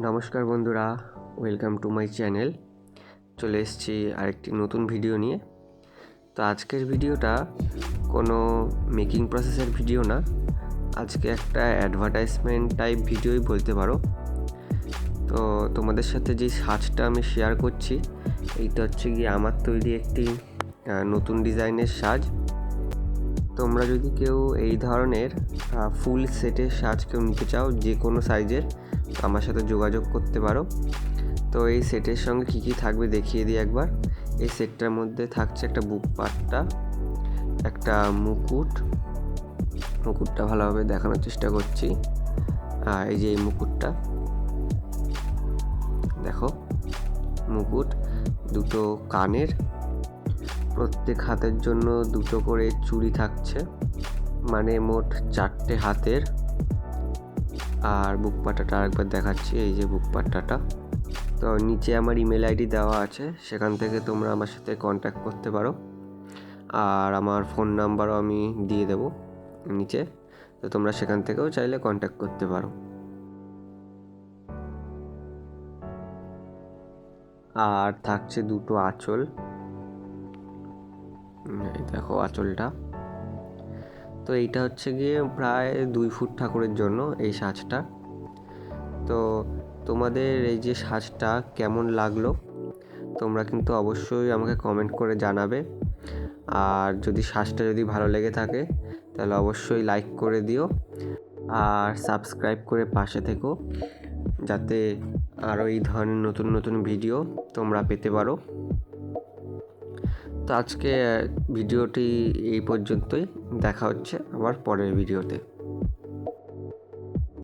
নমস্কার বন্ধুরা, welcome to my channel. চলে এসেছি আরেকটি নতুন ভিডিও নিয়ে। তো আজকের ভিডিওটা কোনো মেকিং প্রসেসের ভিডিও না। আজকে একটা অ্যাডভার্টাইজমেন্ট টাইপ ভিডিওই বলতে পারো। তো তোমাদের সাথে যে সাজটা আমি শেয়ার করছি, এইটা হচ্ছে গিয়ে আমার তৈরি একটি নতুন ডিজাইনের সাজ। তোমরা যদি কেউ এই ধরনের ফুল সেটের সাজ কেউ নিতে চাও, যে কোনো সাইজের আমার সাথে যোগাযোগ করতে পারো। তো এই সেটের সঙ্গে কী কী থাকবে দেখিয়ে দিই একবার। এই সেটটার মধ্যে থাকছে একটা বুক পাটটা, একটা মুকুট। মুকুটটা ভালোভাবে দেখানোর চেষ্টা করছি। এই যে এই মুকুটটা, দেখো, মুকুট দুটো কানের, প্রত্যেক হাতের জন্য দুটো করে চুড়ি থাকছে। মানে মোট চারটে হাতের আর বুক পাটাটা আরেকবার দেখাচ্ছি, এই যে বুক পাট্টাটা তো নিচে আমার ইমেল আইডি দেওয়া আছে, সেখান থেকে তোমরা আমার সাথে কন্ট্যাক্ট করতে পারো। আর আমার ফোন নাম্বারও আমি দিয়ে দেবো নিচে, তো তোমরা সেখান থেকেও চাইলে কন্ট্যাক্ট করতে পারো। আর থাকছে দুটো আঁচল। দেখো আঁচলটা। তো এইটা হচ্ছে গিয়ে প্রায় দুই ফুট ঠাকুরের জন্য এই সাজটা। তো তোমাদের এই যে সাজটা কেমন লাগল? তোমরা কিন্তু অবশ্যই আমাকে কমেন্ট করে জানাবে। আর যদি সাজটা যদি ভালো লেগে থাকে, তাহলে অবশ্যই লাইক করে দিও। আর সাবস্ক্রাইব করে পাশে থেকো, যাতে আরও এই ধরনের নতুন নতুন ভিডিও তোমরা পেতে পারো। আজকে ভিডিওটি এই পর্যন্তই। দেখা হচ্ছে আবার পরের ভিডিওতে।